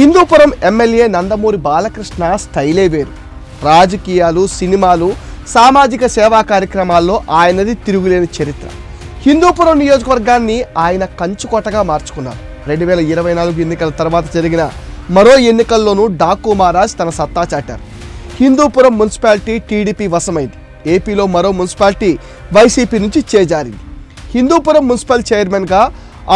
Hindupuram MLA Nandamuri Balakrishna స్టైలే వేరు. రాజకీయాలు సినిమాలు సామాజిక సేవా కార్యక్రమాల్లో ఆయనది తిరుగులేని చరిత్ర. హిందూపురం నియోజకవర్గాన్ని ఆయన కంచుకోటగా మార్చుకున్నారు. రెండు వేల ఇరవై నాలుగు ఎన్నికల తర్వాత జరిగిన మరో ఎన్నికల్లోనూ డాకు మహారాజ్ తన సత్తా చాటారు. హిందూపురం మున్సిపాలిటీ టీడీపీ వశమైంది. ఏపీలో మరో మున్సిపాలిటీ వైసీపీ నుంచి చేజారింది. హిందూపురం మున్సిపల్ చైర్మన్గా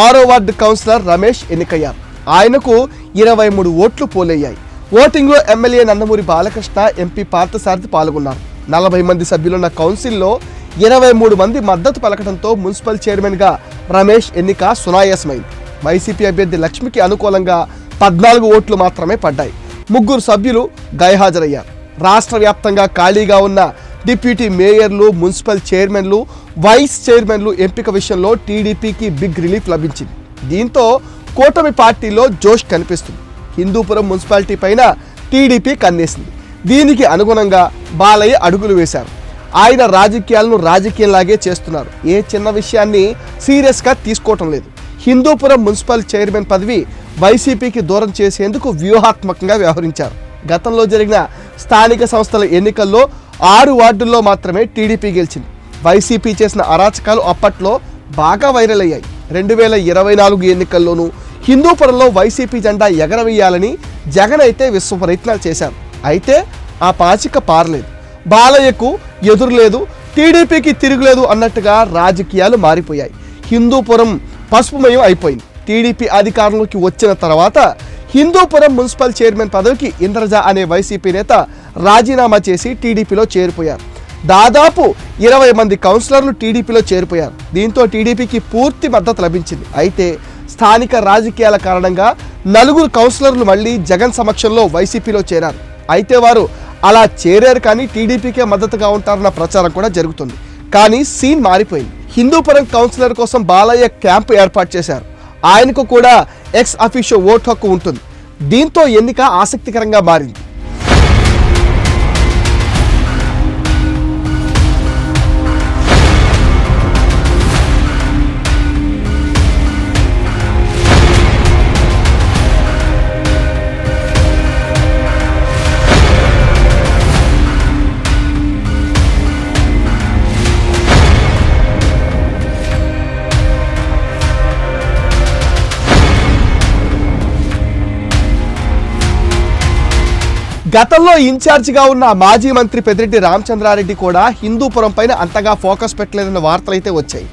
ఆరో వార్డు కౌన్సిలర్ రమేష్ ఎన్నికయ్యారు. ఆయనకు ఇరవై మూడు ఓట్లు పోలయ్యాయి. ఓటింగ్లో ఎమ్మెల్యే నందమూరి బాలకృష్ణ ఎంపీ పార్థసారథి పాల్గొన్నారు. నలభై మంది సభ్యులున్న కౌన్సిల్లో ఇరవై మూడు మంది మద్దతు పలకడంతో మున్సిపల్ చైర్మన్గా రమేష్ ఎన్నిక సునాయాసమైంది. వైసీపీ అభ్యర్థి లక్ష్మికి అనుకూలంగా పద్నాలుగు ఓట్లు మాత్రమే పడ్డాయి. ముగ్గురు సభ్యులు గైహాజరయ్యారు. రాష్ట్ర వ్యాప్తంగా ఖాళీగా ఉన్న డిప్యూటీ మేయర్లు మున్సిపల్ చైర్మన్లు వైస్ చైర్మన్లు ఎంపిక విషయంలో టీడీపీకి బిగ్ రిలీఫ్ లభించింది. దీంతో కూటమి పార్టీలో జోష్ కనిపిస్తుంది. హిందూపురం మున్సిపాలిటీ పైన టీడీపీ కన్నేసింది. దీనికి అనుగుణంగా బాలయ్య అడుగులు వేశారు. ఆయన రాజకీయాలను రాజకీయంలాగే చేస్తున్నారు. ఏ చిన్న విషయాన్ని సీరియస్గా తీసుకోవటం లేదు. హిందూపురం మున్సిపల్ చైర్మన్ పదవి వైసీపీకి దూరం చేసేందుకు వ్యూహాత్మకంగా వ్యవహరించారు. గతంలో జరిగిన స్థానిక సంస్థల ఎన్నికల్లో ఆరు వార్డుల్లో మాత్రమే టీడీపీ గెలిచింది. వైసీపీ చేసిన అరాచకాలు అప్పట్లో బాగా వైరల్ అయ్యాయి. రెండు వేల ఇరవై నాలుగు ఎన్నికల్లోనూ హిందూపురంలో వైసీపీ జెండా ఎగరవేయాలని జగన్ అయితే విశ్వ ప్రయత్నాలు చేశారు. అయితే ఆ పాచిక పారలేదు. బాలయ్యకు ఎదురులేదు టీడీపీకి తిరుగులేదు అన్నట్టుగా రాజకీయాలు మారిపోయాయి. హిందూపురం పసుపుమయం అయిపోయింది. టీడీపీ అధికారంలోకి వచ్చిన తర్వాత హిందూపురం మున్సిపల్ చైర్మన్ పదవికి ఇంద్రజ అనే వైసీపీ నేత రాజీనామా చేసి టీడీపీలో చేరిపోయారు. దాదాపు ఇరవై మంది కౌన్సిలర్లు టీడీపీలో చేరిపోయారు. దీంతో టీడీపీకి పూర్తి మద్దతు లభించింది. అయితే స్థానిక రాజకీయాల కారణంగా నలుగురు కౌన్సిలర్లు మళ్ళీ జగన్ సమక్షంలో వైసీపీలో చేరారు. అయితే వారు అలా చేరారు కానీ టీడీపీకే మద్దతుగా ఉంటారన్న ప్రచారం కూడా జరుగుతుంది. కానీ సీన్ మారిపోయింది. హిందూపురం కౌన్సిలర్ కోసం బాలయ్య క్యాంపు ఏర్పాటు చేశారు. ఆయనకు కూడా ఎక్స్ అఫీషియో ఓటు హక్కు ఉంటుంది. దీంతో ఎన్నిక ఆసక్తికరంగా మారింది. గతంలో ఇన్ఛార్జిగా ఉన్న మాజీ మంత్రి పెద్దిరెడ్డి రామచంద్రారెడ్డి కూడా హిందూపురం పైన అంతగా ఫోకస్ పెట్టలేదన్న వార్తలు అయితే వచ్చాయి.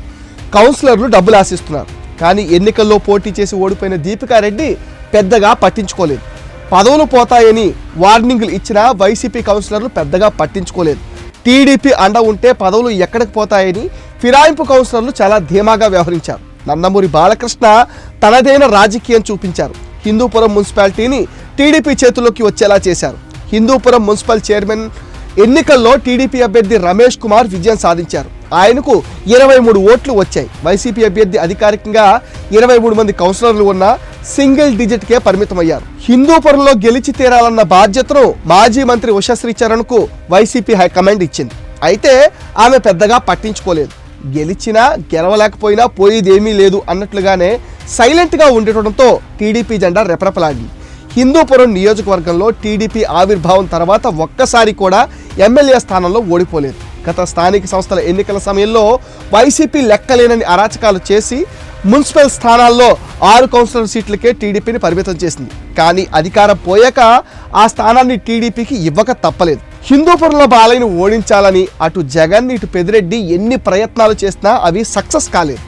కౌన్సిలర్లు డబ్బులు ఆశిస్తున్నారు. కానీ ఎన్నికల్లో పోటీ చేసి ఓడిపోయిన దీపికారెడ్డి పెద్దగా పట్టించుకోలేదు. పదవులు పోతాయని వార్నింగ్లు ఇచ్చినా వైసీపీ కౌన్సిలర్లు పెద్దగా పట్టించుకోలేదు. టీడీపీ అండ ఉంటే పదవులు ఎక్కడికి పోతాయని ఫిరాయింపు కౌన్సిలర్లు చాలా ధీమాగా వ్యవహరించారు. నందమూరి బాలకృష్ణ తనదైన రాజకీయం చూపించారు. హిందూపురం మున్సిపాలిటీని టీడీపీ చేతుల్లోకి వచ్చేలా చేశారు. హిందూపురం మున్సిపల్ చైర్మన్ ఎన్నికల్లో టీడీపీ అభ్యర్థి రమేష్ కుమార్ విజయం సాధించారు. ఆయనకు ఇరవై మూడు ఓట్లు వచ్చాయి. వైసీపీ అభ్యర్థి అధికారికంగా ఇరవై మూడు మంది కౌన్సిలర్లు ఉన్న సింగిల్ డిజిట్కే పరిమితమయ్యారు. హిందూపురంలో గెలిచి తీరాలన్న బాధ్యతను మాజీ మంత్రి ఉషశ్రీ చరణ్కు వైసీపీ హైకమాండ్ ఇచ్చింది. అయితే ఆమె పెద్దగా పట్టించుకోలేదు. గెలిచినా గెలవలేకపోయినా పోయేదేమీ లేదు అన్నట్లుగానే సైలెంట్గా ఉండటంతో టీడీపీ జెండా రెపరెపలాడింది. హిందూపురం నియోజకవర్గంలో టీడీపీ ఆవిర్భావం తర్వాత ఒక్కసారి కూడా ఎమ్మెల్యే స్థానంలో ఓడిపోలేదు. గత స్థానిక సంస్థల ఎన్నికల సమయంలో వైసీపీ లెక్కలేనని అరాచకాలు చేసి మున్సిపల్ స్థానాల్లో ఆరు కౌన్సిలర్ సీట్లకే టీడీపీని పరిమితం చేసింది. కానీ అధికారం పోయాక ఆ స్థానాన్ని టీడీపీకి ఇవ్వక తప్పలేదు. హిందూపురంలో బాలయ్యను ఓడించాలని అటు జగన్ ఇటు పెదిరెడ్డి ఎన్ని ప్రయత్నాలు చేసినా అవి సక్సెస్ కాలేదు.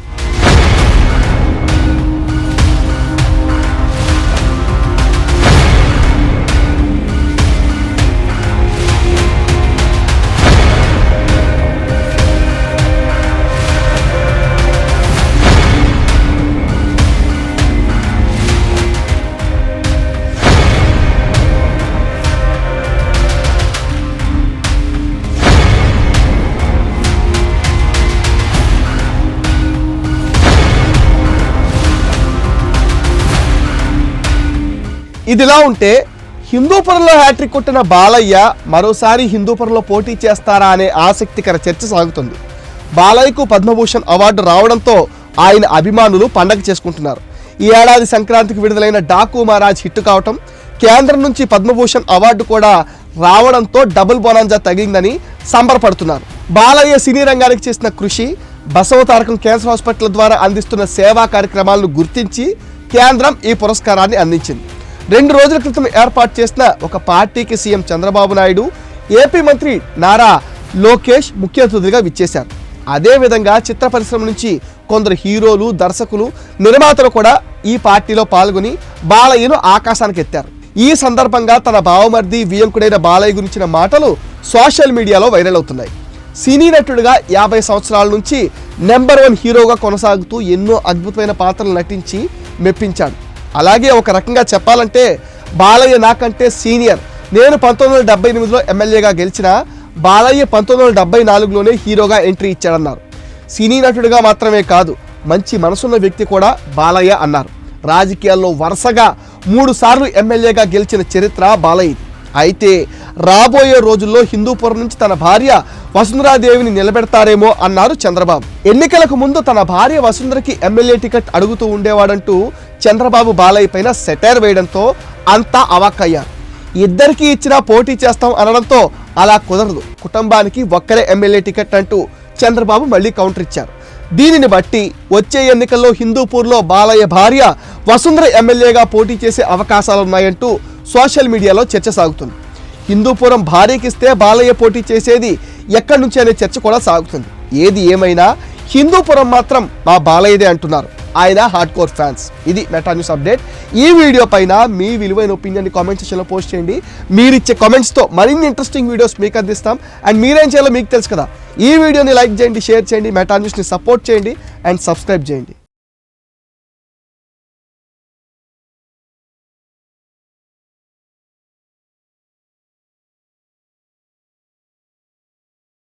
ఇదిలా ఉంటే హిందూపురంలో హ్యాట్రిక్ కొట్టిన బాలయ్య మరోసారి హిందూపురంలో పోటీ చేస్తారా అనే ఆసక్తికర చర్చ సాగుతుంది. బాలయ్యకు పద్మభూషణ్ అవార్డు రావడంతో ఆయన అభిమానులు పండగ చేసుకుంటున్నారు. ఈ ఏడాది సంక్రాంతికి విడుదలైన డాకు మహారాజ్ హిట్ కావటం కేంద్రం నుంచి పద్మభూషణ్ అవార్డు కూడా రావడంతో డబుల్ బోనాంజా తగిలిందని సంబరపడుతున్నారు. బాలయ్య సినీ రంగానికి చేసిన కృషి బసవతారకం క్యాన్సర్ హాస్పిటల్ ద్వారా అందిస్తున్న సేవా కార్యక్రమాలను గుర్తించి కేంద్రం ఈ పురస్కారాన్ని అందించింది. రెండు రోజుల క్రితం ఏర్పాటు చేసిన ఒక పార్టీకి సీఎం చంద్రబాబు నాయుడు ఏపీ మంత్రి నారా లోకేష్ ముఖ్య అతిథిగా విచ్చేశారు. అదేవిధంగా చిత్ర పరిశ్రమ నుంచి కొందరు హీరోలు దర్శకులు నిర్మాతలు కూడా ఈ పార్టీలో పాల్గొని బాలయ్యను ఆకాశానికి ఎత్తారు. ఈ సందర్భంగా తన బావమర్ది వియంకుడైన బాలయ్య గురించిన మాటలు సోషల్ మీడియాలో వైరల్ అవుతున్నాయి. సినీ నటుడిగా యాభై సంవత్సరాల నుంచి నెంబర్ వన్ హీరోగా కొనసాగుతూ ఎన్నో అద్భుతమైన పాత్రలు నటించి మెప్పించాడు. అలాగే ఒక రకంగా చెప్పాలంటే బాలయ్య నాకంటే సీనియర్. నేను పంతొమ్మిది వందల డెబ్బై ఎనిమిదిలో ఎమ్మెల్యేగా గెలిచిన బాలయ్య పంతొమ్మిది వందల డెబ్బై నాలుగులోనే హీరోగా ఎంట్రీ ఇచ్చాడన్నారు. సినీ నటుడిగా మాత్రమే కాదు మంచి మనసున్న వ్యక్తి కూడా బాలయ్య అన్నారు. రాజకీయాల్లో వరుసగా మూడు సార్లు ఎమ్మెల్యేగా గెలిచిన చరిత్ర బాలయ్యది. అయితే రాబోయే రోజుల్లో హిందూపురం నుంచి తన భార్య వసుంధరాదేవిని నిలబెడతారేమో అన్నారు చంద్రబాబు. ఎన్నికలకు ముందు తన భార్య వసుంధరకి ఎమ్మెల్యే టికెట్ అడుగుతూ ఉండేవాడంటూ చంద్రబాబు బాలయ్య పైన సెటైర్ వేయడంతో అంతా అవాక్కయ్యారు. ఇద్దరికీ ఇచ్చినా పోటీ చేస్తాం అనడంతో అలా కుదరదు. కుటుంబానికి ఒక్కరే ఎమ్మెల్యే టికెట్ అంటూ చంద్రబాబు మళ్ళీ కౌంటర్ ఇచ్చారు. దీనిని బట్టి వచ్చే ఎన్నికల్లో హిందూపూర్లో బాలయ్య భార్య వసుంధర ఎమ్మెల్యేగా పోటీ చేసే అవకాశాలున్నాయంటూ సోషల్ మీడియాలో చర్చ సాగుతుంది. హిందూపురం భార్యకిస్తే బాలయ్య పోటీ చేసేది ఎక్కడి నుంచి అనే చర్చ కూడా సాగుతుంది. ఏది ఏమైనా హిందూపురం మాత్రం మా బాలయ్యదే అంటున్నారు. ఆయన హార్డ్ కోర్ ఫ్యాన్స్ ఇది మెటా న్యూస్ అప్డేట్ ఈ వీడియో పైన మీ విలువైన ఒపీనియన్ కామెంట్ సెక్షన్లో పోస్ట్ చేయండి. మీరు ఇచ్చే కామెంట్స్తో మరిన్ని ఇంట్రెస్టింగ్ వీడియోస్ మీకు అందిస్తాం. అండ్ మీరేం చేయాలో మీకు తెలుసు కదా. ఈ వీడియోని లైక్ చేయండి షేర్ చేయండి మెటా న్యూస్ని సపోర్ట్ చేయండి అండ్ సబ్స్క్రైబ్ చేయండి.